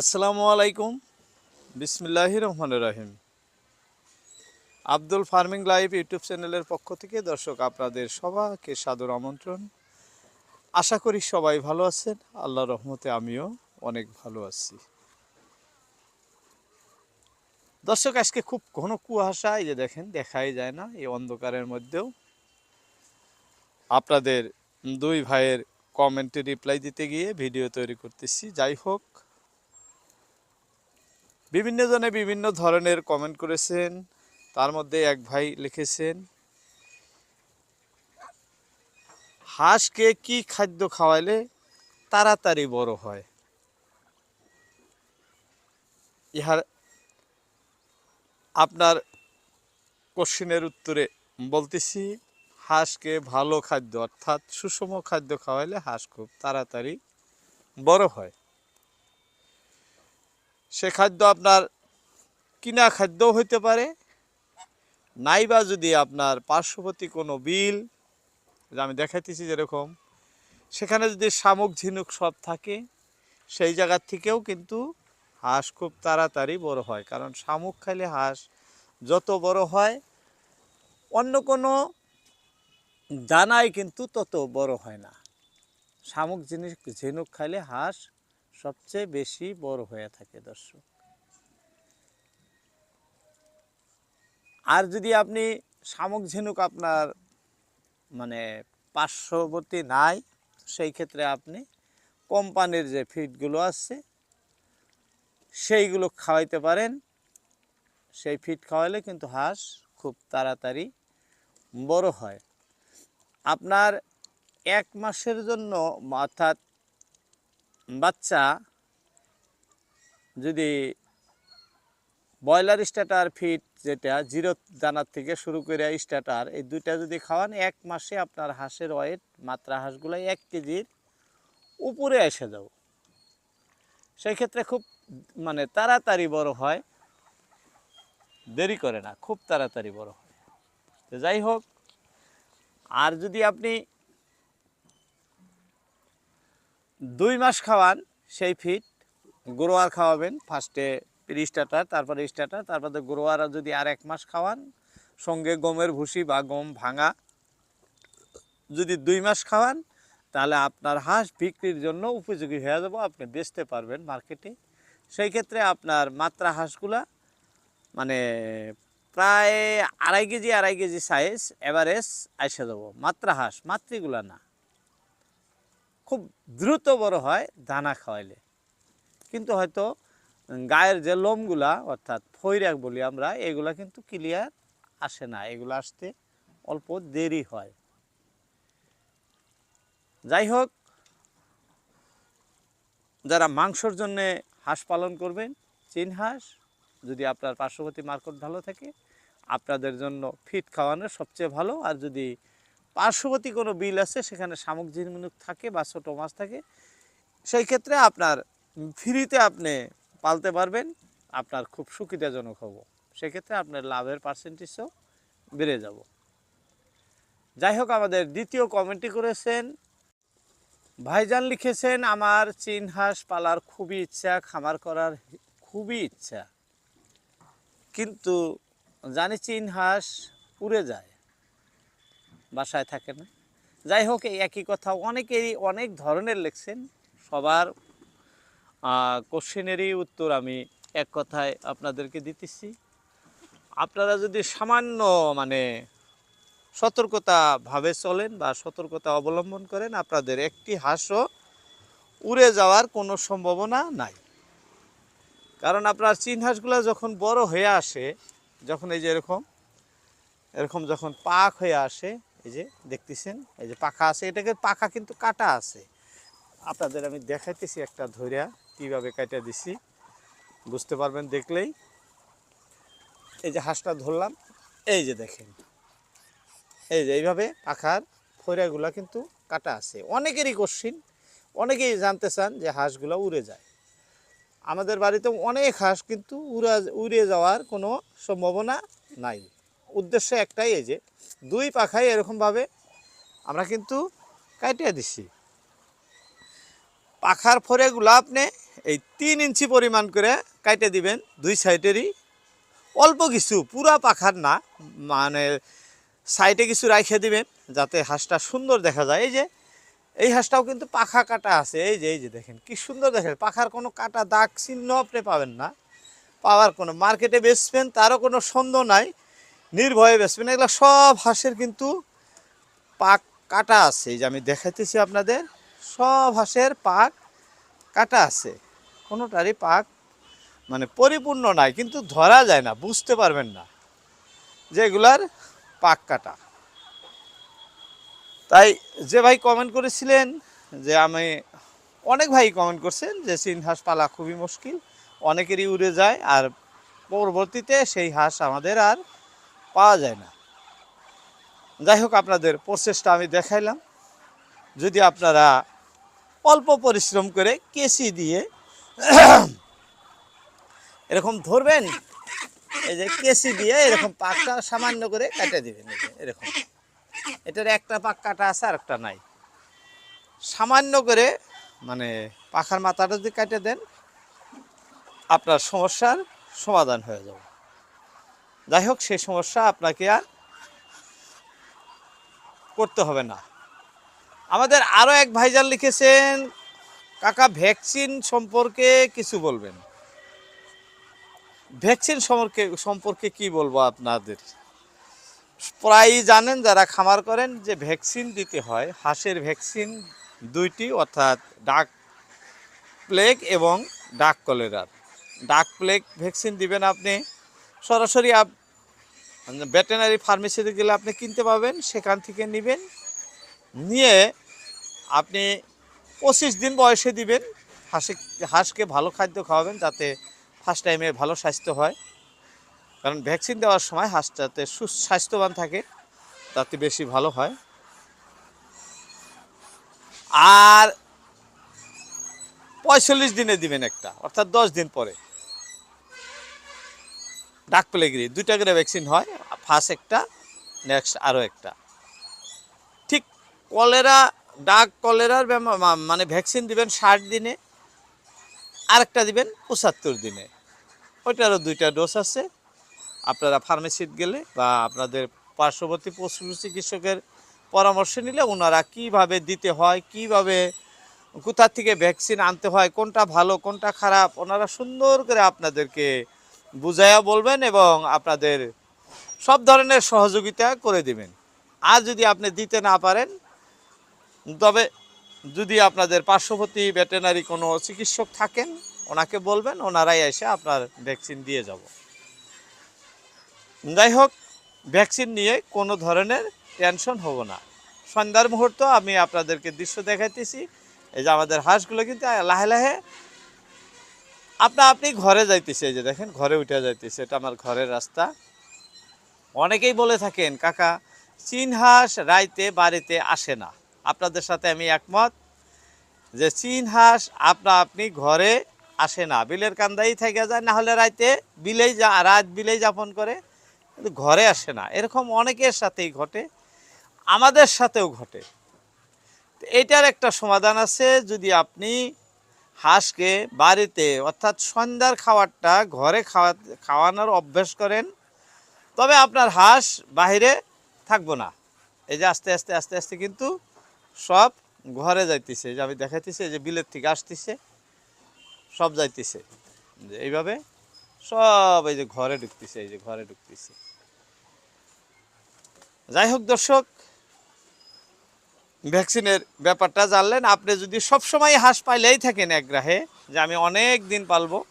আসসালামু আলাইকুম। বিসমিল্লাহ রহমান রাহিম। আব্দুল ফার্মিং লাইভ ইউটিউব চ্যানেলের পক্ষ থেকে দর্শক আপনাদের সবাইকে সাদর আমন্ত্রণ। আশা করি সবাই ভালো আছেন। আল্লাহ রহমতে আমিও অনেক ভালো আছি। দর্শক, আজকে খুব ঘন কুয়াশা, এই যে দেখেন, দেখাই যায় না, এই অন্ধকারের মধ্যেও। আপনাদের দুই ভাইয়ের কমেন্টে রিপ্লাই দিতে গিয়ে ভিডিও তৈরি করতেছি। যাই হোক বিভিন্ন জনে বিভিন্ন ধরনের কমেন্ট করেছেন। তার মধ্যে এক ভাই লিখেছেন, হাঁসকে কি খাদ্য খাওয়াইলে তাড়াতাড়ি বড় হয়? ইহার আপনার কোশ্চিনের উত্তরে বলতেছি, হাঁসকে ভালো খাদ্য অর্থাৎ সুষম খাদ্য খাওয়াইলে হাঁস খুব তাড়াতাড়ি বড় হয়। সে খাদ্য আপনার কিনা খাদ্যও হইতে পারে, নাইবা যদি আপনার পার্শ্ববর্তী কোনো বিল আমি দেখাইতেছি যেরকম, সেখানে যদি শামুক ঝিনুক সব থাকে, সেই জায়গার থেকেও কিন্তু হাঁস খুব তাড়াতাড়ি বড় হয়। কারণ শামুক খাইলে হাঁস যত বড় হয়, অন্য কোনো দানায় কিন্তু তত বড় হয় না। শামুক জিনিস ঝিনুক খাইলে হাঁস সবচেয়ে বেশি বড় হয়ে থাকে দর্শক। আর যদি আপনি শামুক ঝিনুক আপনার মানে পার্শ্ববর্তী নাই, সেই ক্ষেত্রে আপনি কোম্পানির যে ফিডগুলো আছে, সেইগুলো খাওয়াইতে পারেন। সেই ফিড খাওয়াইলে কিন্তু হাঁস খুব তাড়াতাড়ি বড় হয়। আপনার এক মাসের জন্য অর্থাৎ বাচ্চা যদি ব্রয়লার স্টার্টার ফিট যেটা, জিরো দানার থেকে শুরু করে স্টার্টার, এই দুইটা যদি খাওয়ান, এক মাসে আপনার হাঁসের ওয়েট, মাত্রা হাঁসগুলো এক কেজির উপরে এসে যাও সেই ক্ষেত্রে খুব মানে তাড়াতাড়ি বড় হয়। দেরি করে না, খুব তাড়াতাড়ি বড় হয়। তো যাই হোক, আর যদি আপনি দুই মাস খাওয়ান, সেই ফিট গ্রোয়ার খাওয়াবেন। ফার্স্টে স্টার্টার তারপরে স্টার্টার তারপরে গ্রোয়ার যদি আর এক মাস খাওয়ান, সঙ্গে গমের ভুসি বা গম ভাঙা, যদি দুই মাস খাওয়ান, তাহলে আপনার হাঁস বিক্রির জন্য উপযোগী হয়ে যাব, আপনি বেচতে পারবেন মার্কেটে সেই ক্ষেত্রে আপনার মাত্রা হাঁসগুলা মানে প্রায় আড়াই কেজি আড়াই কেজি সাইজ এভারেজ আইসে যাব। মাত্রা হাঁস, মাতৃগুলা না। খুব দ্রুত বড় হয় দানা খাওয়াইলে। কিন্তু হয়তো গায়ের যে লোমগুলা, অর্থাৎ ফৈরাক বলি আমরা, এগুলা কিন্তু ক্লিয়ার আসে না। এগুলো আসতে অল্প দেরি হয়। যাই হোক, যারা মাংসর জন্যে হাঁস পালন করবেন, চীন হাঁস, যদি আপনার পার্শ্ববর্তী মার্কেট ভালো থাকে, আপনাদের জন্য ফিট খাওয়ানো সবচেয়ে ভালো। আর যদি পার্শ্ববর্তী কোনো বিল আছে, সেখানে শামুক ঝিনুক থাকে বা ছোটো মাছ থাকে, সেই ক্ষেত্রে আপনার ফ্রিতে আপনি পালতে পারবেন, আপনার খুব সুবিধাজনক হব। সেক্ষেত্রে আপনার লাভের পার্সেন্টেজও বেড়ে যাব। যাই হোক, আমাদের দ্বিতীয় কমেন্টটি করেছেন, ভাইজান লিখেছেন, আমার চীন পালার খুবই ইচ্ছা, খামার করার খুবই ইচ্ছা। কিন্তু জানি চীন হাঁস উড়ে যায়। বাসায় থাকে না। যাই হোক, এই একই কথা। অনেকেই অনেক ধরনের লিখছেন। সবার কোশ্চেনেরই উত্তর আমি এক কথায় আপনাদেরকে দিতেছি। আপনারা যদি সামান্য মানে সতর্কতাভাবে চলেন বা সতর্কতা অবলম্বন করেন, আপনাদের একটি হাঁসও উড়ে যাওয়ার কোনো সম্ভাবনা নাই। কারণ আপনার চীন হাঁসগুলো যখন বড় হয়ে আসে, যখন এই যে এরকম এরকম যখন পাক হয়ে আসে এই যে দেখতেছেন, এই যে পাখা আছে, এটাকে পাখা কিন্তু কাটা আছে। আপনাদের আমি দেখাইতেছি একটা ধরিয়া কীভাবে কাটা দিছি। বুঝতে পারবেন দেখলেই। এই যে হাঁসটা ধরলাম, এই যে দেখেন। এই যে এইভাবে পাখার ফৈরাগুলা কিন্তু কাটা আছে। অনেকেরই কোশ্চিন অনেকেই জানতে চান যে হাঁসগুলো উড়ে যায়। আমাদের বাড়িতে অনেক হাঁস কিন্তু উড়া, উড়ে যাওয়ার কোনো সম্ভাবনা নাই। উদ্দেশ্য একটাই এই যে, দুই পাখায় এরকমভাবে আমরা কিন্তু কাটিয়ে দিছি পাখার ফোরেগুলো আপনি এই তিন ইঞ্চি পরিমাণ করে কাটে দিবেন দুই সাইডেরই। অল্প কিছু, পুরা পাখার না মানে সাইডে কিছু রাইখে দিবেন, যাতে হাঁসটা সুন্দর দেখা যায়। এই যে, এই হাঁসটাও কিন্তু পাখা কাটা আছে। এই যে এই যে দেখেন, কি সুন্দর দেখেন, পাখার কোনো কাটা দাগ চিহ্ন আপনি পাবেন না। পাওয়ার কোনো, মার্কেটে বেচবেন, তারও কোনো সন্দেহ নাই। নির্ভয়ে বেচবেন। এগুলো সব হাঁসের কিন্তু পাক কাটা আছে। এই যে আমি দেখাইতেছি আপনাদের, সব হাঁসের পাক কাটা আছে। কোনোটারই পাক মানে পরিপূর্ণ নাই, কিন্তু ধরা যায় না, বুঝতে পারবেন না যে এগুলার পাক কাটা। তাই যে ভাই কমেন্ট করেছিলেন যে আমি, অনেক ভাই কমেন্ট করছেন যে চীন হাঁস পালা খুবই মুশকিল, অনেকেরই উড়ে যায় আর পরবর্তীতে সেই হাঁস আমাদের আর পাওয়া যায় না। যাই হোক আপনাদের প্রসেসটা আমি দেখাইলাম। যদি আপনারা অল্প পরিশ্রম করে কেসি দিয়ে এরকম ধরবেন, এই যে কেসি দিয়ে এরকম পাকটা সামান্য করে কেটে দেবেন এরকম। এটার একটা পাক কাটা আছে, আর একটা নাই। সামান্য করে মানে পাখার মাথাটা যদি কেটে দেন, আপনার সমস্যার সমাধান হয়ে যাবে। যাই হোক সেই সমস্যা আপনাকে আর করতে হবে না। আমাদের আরও এক ভাইজান লিখেছেন, কাকা, ভ্যাকসিন সম্পর্কে কিছু বলবেন? ভ্যাকসিন সম্পর্কে সম্পর্কে কি বলব আপনাদের? প্রায়ই জানেন, যারা খামার করেন, যে ভ্যাকসিন দিতে হয়, হাঁসের ভ্যাকসিন দুইটি, অর্থাৎ ডাক প্লেগ এবং ডাক কলেরার। ডাক প্লেগ ভ্যাকসিন দিবেন আপনি? সরাসরি ভেটেনারি ফার্মেসিতে গেলে আপনি কিনতে পাবেন, সেখান থেকে নেবেন। নিয়ে আপনি পঁচিশ দিন বয়সে দিবেন, হাঁসে হাঁসকে ভালো খাদ্য খাওয়াবেন যাতে ফার্স্ট টাইমে ভালো স্বাস্থ্য হয়। কারণ ভ্যাকসিন দেওয়ার সময় হাঁসটাতে সুস্বাস্থ্যবান থাকে, তাতে বেশি ভালো হয়। আর পঁয়তাল্লিশ দিনে দিবেন একটা, অর্থাৎ দশ দিন পরে। ডাক প্লেগরি। দুইটা করে ভ্যাকসিন হয় ফার্স্ট একটা নেক্সট আরও একটা। ঠিক কলেরা, ডাক কলেরার মানে ভ্যাকসিন দিবেন ষাট দিনে, আরেকটা দিবেন পঁচাত্তর দিনে। ওইটারও দুইটা ডোজ আছে। আপনারা ফার্মেসিতে গেলে বা আপনাদের পার্শ্ববর্তী পশু চিকিৎসকের পরামর্শ নিলে ওনারা কীভাবে দিতে হয়, কীভাবে, কোথা থেকে ভ্যাকসিন আনতে হয়, কোনটা ভালো, কোনটা খারাপ, ওনারা সুন্দর করে আপনাদেরকে বুঝাইয়া বলবেন এবং আপনাদের সব ধরনের সহযোগিতা করে দিবেন। আর যদি আপনি দিতে না পারেন, তবে যদি আপনাদের পার্শ্ববর্তী ভেটেনারি কোনো চিকিৎসক থাকেন, ওনাকে বলবেন, ওনারাই এসে আপনার ভ্যাকসিন দিয়ে যাব। যাই হোক, ভ্যাকসিন নিয়ে কোনো ধরনের টেনশন হব না। সন্ধ্যার মুহূর্ত আমি আপনাদেরকে দৃশ্য দেখাইতেছি। এই যে আমাদের হাঁসগুলো কিন্তু লাহে লাহে আপনা, আপনি ঘরে যাইতেছে, এই যে দেখেন, ঘরে উঠে যাইতেছে, এটা আমার ঘরের রাস্তা। অনেকেই বলে থাকেন, কাকা চীন হাঁস রাইতে বাড়িতে আসে না। আপনাদের সাথে আমি একমত যে চীন হাঁস আপনা, আপনি ঘরে আসে না। বিলের কান্দাই থেকে যায় না হলে রাইতে বিলেই যা, রাত বিলেই যাপন করে, কিন্তু ঘরে আসে না। এরকম অনেকের সাথেই ঘটে, আমাদের সাথেও ঘটে। এটার একটা সমাধান আছে, যদি আপনি হাঁসকে বাড়িতে, অর্থাৎ সন্ধ্যার খাবারটা ঘরে খাওয়া, খাওয়ানোর অভ্যেস করেন, তবে আপনার হাঁস বাইরে থাকব না। এই যে আস্তে আস্তে আস্তে আস্তে কিন্তু সব ঘরে যাইতেছে। যে আমি দেখাইতেছি যে বিলের থেকে আসতেছে, সব যাইতেছে। যে এইভাবে সব এই যে ঘরে ঢুকতেছে, এই যে ঘরে ঢুকতেছে। যাই হোক দর্শক ভ্যাকসিনের ব্যাপারটা জানলেন। আপনি যদি সবসময় হাঁস পাইলেই থাকেন একগ্রাহে যে আমি অনেক দিন পালবো,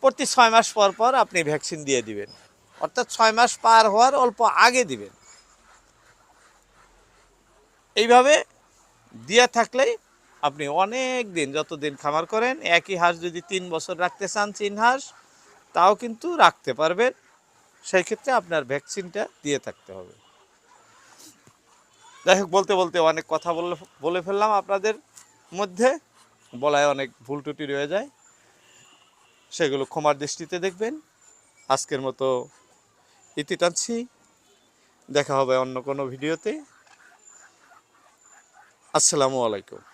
প্রতি ছয় মাস পর পর আপনি ভ্যাকসিন দিয়ে দিবেন। অর্থাৎ ছয় মাস পার হওয়ার অল্প আগে দিবেন। এইভাবে দিয়ে থাকলেই আপনি অনেক দিন যতদিন খামার করেন, একই হাঁস যদি তিন বছর রাখতে চান চীন হাঁস, তাও কিন্তু রাখতে পারবেন। সেই ক্ষেত্রে আপনার ভ্যাকসিনটা দিয়ে থাকতে হবে। যাই হোক, বলতে বলতে অনেক কথা বলে বলে ফেললাম আপনাদের মধ্যে। বলায় অনেক ভুল টুটি রয়ে যায়। সেগুলো ক্ষমার দৃষ্টিতে দেখবেন। আজকের মতো ইতি টানছি। দেখা হবে অন্য কোনো ভিডিওতে। আসসালামু আলাইকুম।